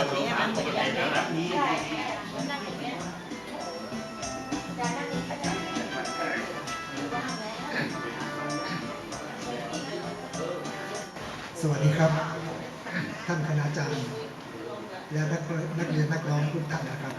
สวัสดีครับ ท่านคณาจารย์ และนักเรียนนักเรียนนักร้องทุกท่านนะครับ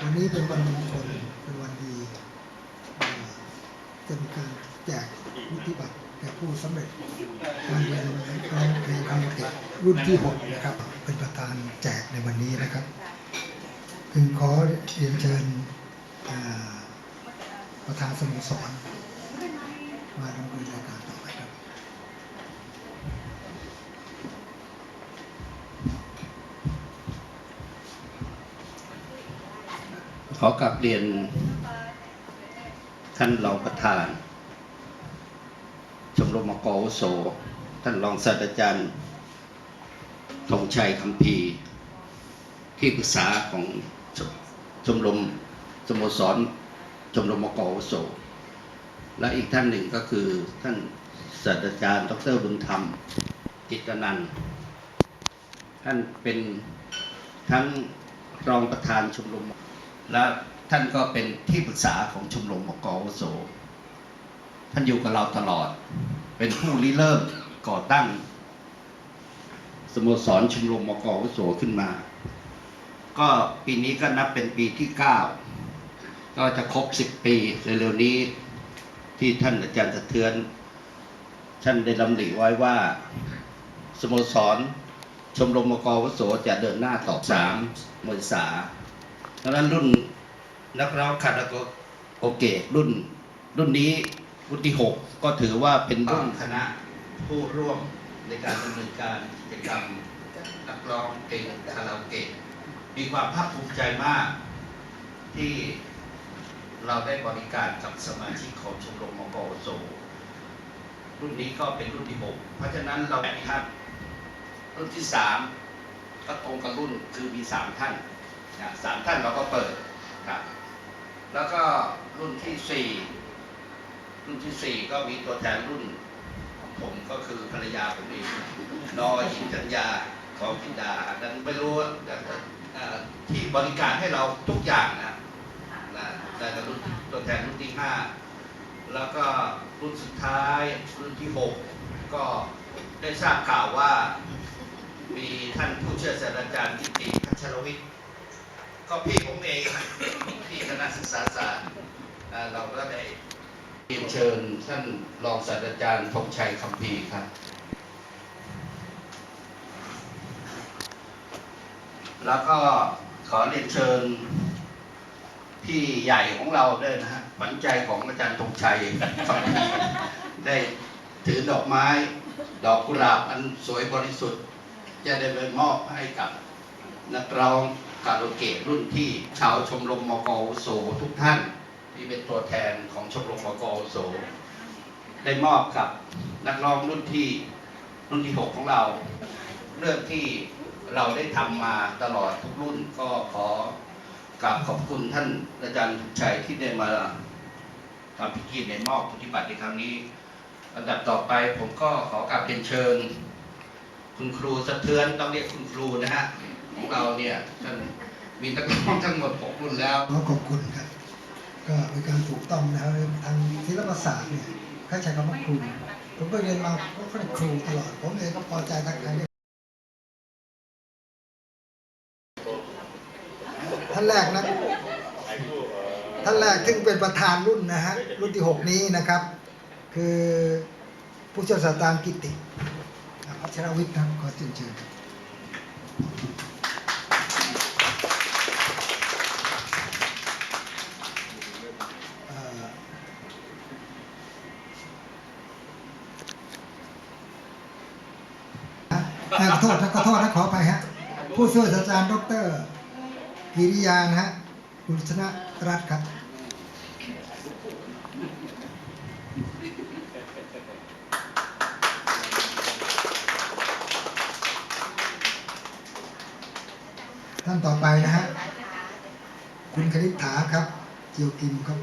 วันนี้เป็นวันมงคลเป็นวันดีเอ่อจะมีการแจกวุฒิบัตรแก่ ผู้สำเร็จการเรียนร้องเพลงคารเกะรุ่นที่6นะครับ เป็นประธานแจกในวันนี้นะครับจึงขอเรียนเชิญประธานสโมสรมาดำเนินรายการต่อไปครับขอกลับเรียนท่านรองประธาน รมมกอาวุโส ท่านรองศาสตราจารย์ธงชัยคำพีที่ปรึกษาของชมรมสโมสรชมรมมกอาวุโส และอีกท่านหนึ่งก็คือท่านศาสตราจารย์ ดรบุญธรรม จิตนันท์ท่านเป็นทั้งรองประธานชมรม และท่านก็เป็นที่ปรึกษาของชมรมมกอาวุโสท่านอยู่กับเราตลอด เป็นผู้ริเริ่มก่อตั้ง สโมสรชมรมมกวุโสขึ้นมา ก็ปีนี้ก็นับเป็นปีที่ 9 ก็จะครบ 10 ปีเร็วๆนี้ที่ท่านอาจารย์สะเทือน ท่านได้ลำหลีไว้ว่าสโมสรชมรมมกวุโสจะเดินหน้าต่อสามเมษาดังนั้นรุ่นนักร้องคาราโอเกะรุ่นรุ่นนี้รุ่นที่หก ก็ถือว่าเป็นรุ่นคณะผู้ร่วมในการดำเนินการกิจกรรมนักร้องเพลงคาราโอเกะมีความภาคภูมิใจมากที่เราได้บริการกับสมาชิกของชมรมมกอโซรุ่นนี้ก็เป็นรุ่นที่หกเพราะฉะนั้นเราแบ่งท่านรุ่นที่สามก็ตรงกับรุ่นคือมีสามท่านนะสามท่านเราก็เปิดครับแล้วก็รุ่นที่สี่ รุ่นที่สี่ก็มีตัวแทนรุ่น ผมก็คือภรรยาผมเองนอหญิงจัญญาของพินดานั้นไม่รู้ที่บริการให้เราทุกอย่างนะนะได้กับรุ่นตัวแทนรุ่นที่ห้าแล้วก็รุ่นสุดท้ายรุ่นที่หกก็ได้ทราบข่าวว่า มีท่านผู้เชี่ยวยศาสตราจารย์กิติพัชรวิทย์ก็พี่ผมเองที่คณะศึกษาศาสตร์เราก็ได้ รียนเชิญท่านรองศาสตราจารย์ธงชัยคำพีครับ แล้วก็ขอเรียนเชิญพี่ใหญ่ของเราด้วยนะฮะขวัญใจของอาจารย์ธงชัยคำพีได้ถือดอกไม้ ดอกกุหลาบอันสวยบริสุทธิ์ จะได้ไปมอบให้กับนักร้องคาราโอเกะรุ่นที่ชาวชมรมมกอโสทุกท่าน ที่เป็นตัวแทนของชมรมมกอโสได้มอบกับนักร้องรุ่นที่รุ่นที่หกของเรา เรื่องที่เราได้ทำมาตลอดทุกรุ่นก็ขอกราบขอบคุณท่านอาจารย์ชัยที่ได้มาทำพิธีในมอบปฏิบัติในครั้งนี้อันดับต่อไปผมก็ขอกราบเรียนเชิญ คุณครูสะเทือนต้องเรียกคุณครูนะฮะของเราเนี่ยท่านมีนักร้องทั้งหมดหกรุ่นแล้ว ขอขอบคุณครับ ก็เป็นการถูกต้องนะครับทางศิลปศาสตร์เนี่ยเขาใช้คำว่าครูผมก็เรียนมาก็เรียครูตลอด ผมเองก็พอใจทักทายเรียกท่านแรกนะท่านแรกซึ่งเป็นประธานรุ่นนะฮะรุ่นที่หกนี้นะครับ คือผู้ช่วยศาสตราจารย์กิติพัชรวิทย์ครับขอเชิญเชิญ โทษนะขอโทษนะขอไปฮะ ผู้ช่วยศาสตราจารย์ดรกิริยานะฮะกุลชนะรัตน์ครับท่านต่อไปนะฮะ คุณคณิษฐาครับ เจียวกิมครับ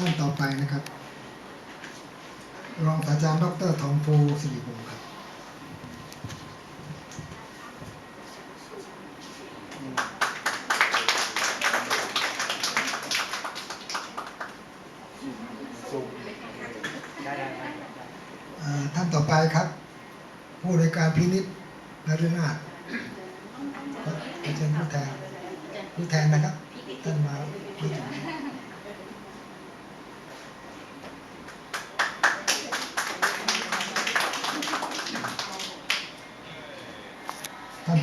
ท่านต่อไปนะครับ รองศาสตราจารย์ดรทองฟูสิริวงศ์ครับเอ่อท่านต่อไปครับ ผู้ในวยการพินิษนฤนาถอขอเชิญผู้แทนผู้แทนนะครับท่านมาไม่ถึงท่าน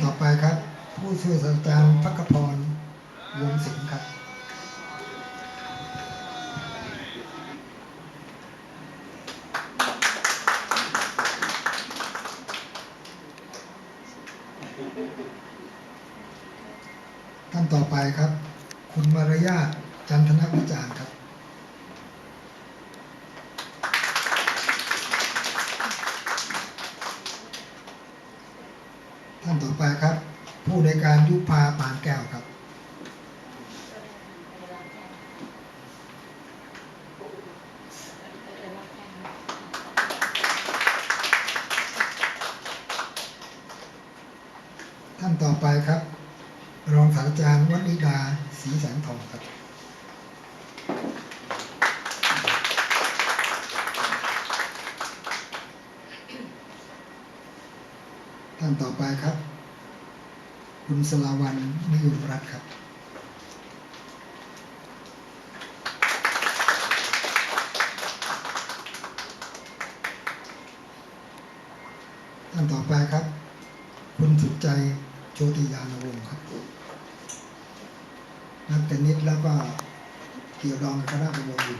ต่อไปครับ ผู้ช่วยศาสตราจารย์พักพรวงศิลป์ครับ ท่านต่อไปครับ คุณมารยาทจันทนวิจารณ์ครับ ท่านต่อไปครับ ผู้ในวยการยุพาปานแก้วครับ ท่านต่อไปครับ รองศาสตราจารย์วันิดาศรีแสงทองครับ ท่านต่อไปครับ คุณสลาวันนิยมรัตน์ครับท่านต่อไปครับ คุณสุดใจ โชติยานวงศ์ครับนักเทนนิสแล้วก็เกี่ยวดองกับคณะตำรวจอยู่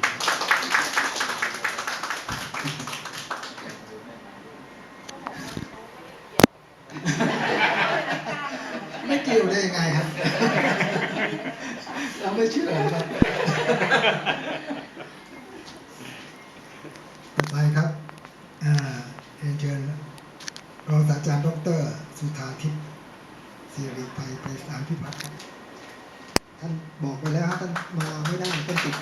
ไม่เกี่ยวได้ยังไงครับ เราไม่เชื่อครับต่อไปครับเรียนเชิญรองศาสตราจารย์ดร สุธาทิพย์ สิริไปไปสาลพิพักท่านบอกไปแล้วครับท่านมาไม่ได้ท่านติด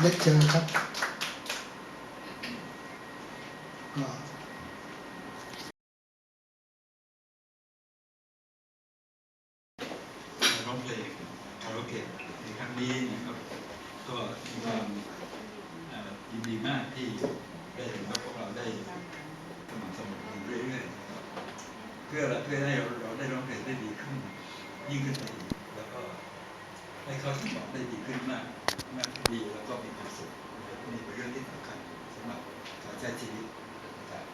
เลคเจอร์ครับก็ ร้องเพลงคาราโอเกะในครั้งนี้นะครับ ก็มีความเอ่อยินดีมากที่ได้เห็นว่าพวกเราได้สม่ำเสมอเรื่อยๆนะครับเพื่อเพื่อให้เราได้ร้องเพลงได้ดีขึ้น ยิ่งขึ้นไปอีกแล้วก็ให้เขาสมองได้ดีขึ้นมากมากดีแล้วก็มีความสุขนี่เป็นเรื่องที่สำคัญสำหรับการใช้ชีวิตนะครับ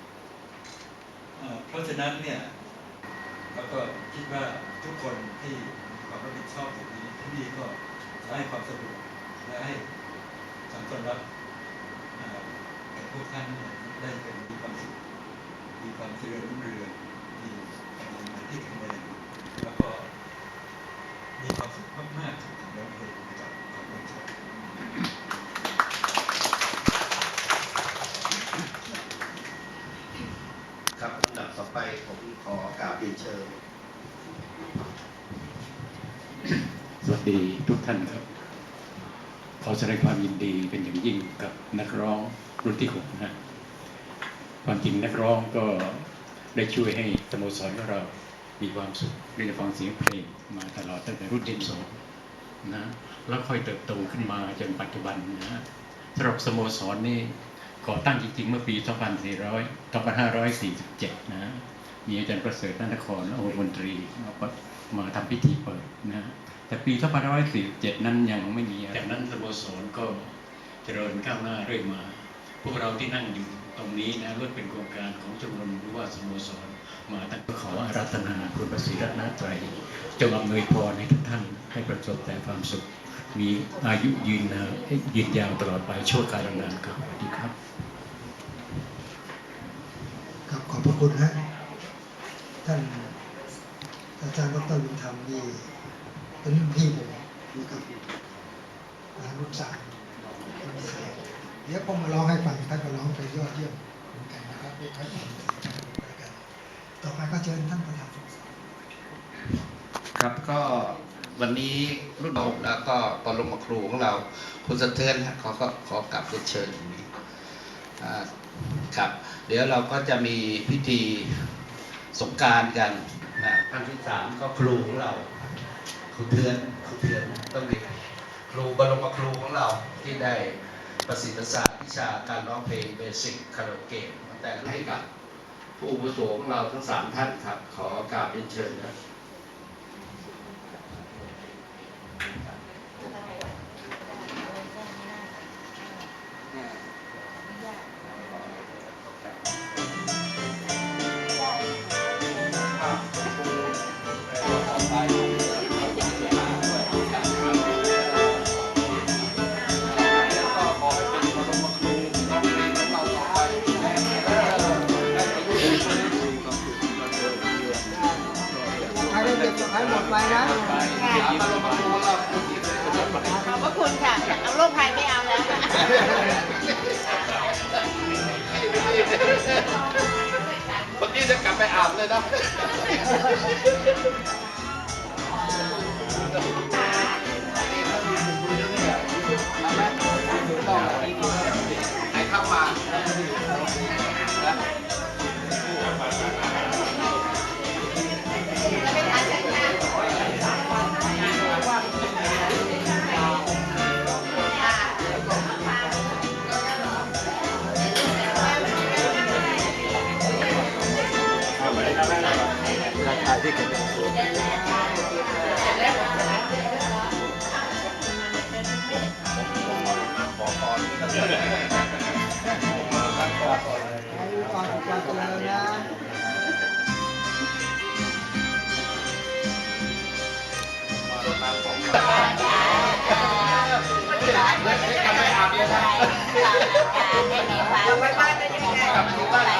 เพราะฉะนั้นเนี่ยแล้วก็คิดว่าทุกคนที่มีความรับผิดชอบตรงนี้ที่นี่ก็จะให้ความสะดวกและให้การต้อนรับแก่พวกท่านได้เป็นมีความสุขมีความเจริญรุ่งเรือง ที่แข็งแรงแล้วก็มีความสุขมากๆกับการร้องเพลงนะครับขอบคุณครับครับลำดับต่อไปผมขอกราบเรียนเชิญสวัสดีทุกท่านครับ ขอแสดงความยินดีเป็นอย่างยิ่งกับนักร้องรุ่นที่หกนะความจริงนักร้องก็ได้ช่วยให้สโมสรของเรา มีความสุขได้ฟังเสียงเพลงมาตลอดตั้งแต่รุ่นที่สองนะแล้วค่อยเติบโตขึ้นมาจนปัจจุบันนะสำหรับสโมสรนี่ก่อตั้งจริงๆ เมื่อปี 2400 2547 นะมีอาจารย์ประเสริฐนนทครและองค์มนตรีมาปะมาทำพิธีเปิดนะแต่ปี 2547 นั้นยังไม่มีจากนั้นสโมสรก็เจริญก้าวหน้าเรื่อยมา พวกเราที่นั่งอยู่ รงนี้นะล้วนเป็นโครงการของชมรมหรือว่าสโมสรมาตั้งขออารัตนาคุณประสิทธิ์รัตนตรัยจงอำนวยพรให้ทุกท่านให้ประสบแต่ความสุข มีอายุยืนนะยืนยาวตลอดไปโชั่วการนานครับสวัสดีครับ ครับขอบพระคุณนะท่านอาจารย์ดรบุญธรรมนี่เป็นรุ่นพี่ผมนะครับรุ่นสาม ดี๋ยวผมมาร้องให้ฟังท่านก็ร้องไปยอดเยี่ยมเหมือนกันนะครับให้ท่านฟังกันต่อไปก็เชิญท่านประธานครับก็วันนี้รุ่นหกแล้วก็ปรมาครูของเราคุณสะเทือนเขาก็ขอกลับเรียนเชิญอ่าครับ เดี๋ยวเราก็จะมีพิธีสงการกันนะท่านที่สามก็ครูของเราครูเทือนครูเทือนต้องมีครูบรมครูของเราที่ได้ ประสิทธิศาสตร์วิชาการร้องเพลงเบสิกคาราโอเกะแต่ให้กับผู้อาวุโสของเราทั้งสามท่านครับ ขอกราบเรียนเชิญนะ เมื่อกี้จะกลับไปอาบเลยนะ ไปบ้านได้ยังไงกลับถึงบ้านแล้วนะ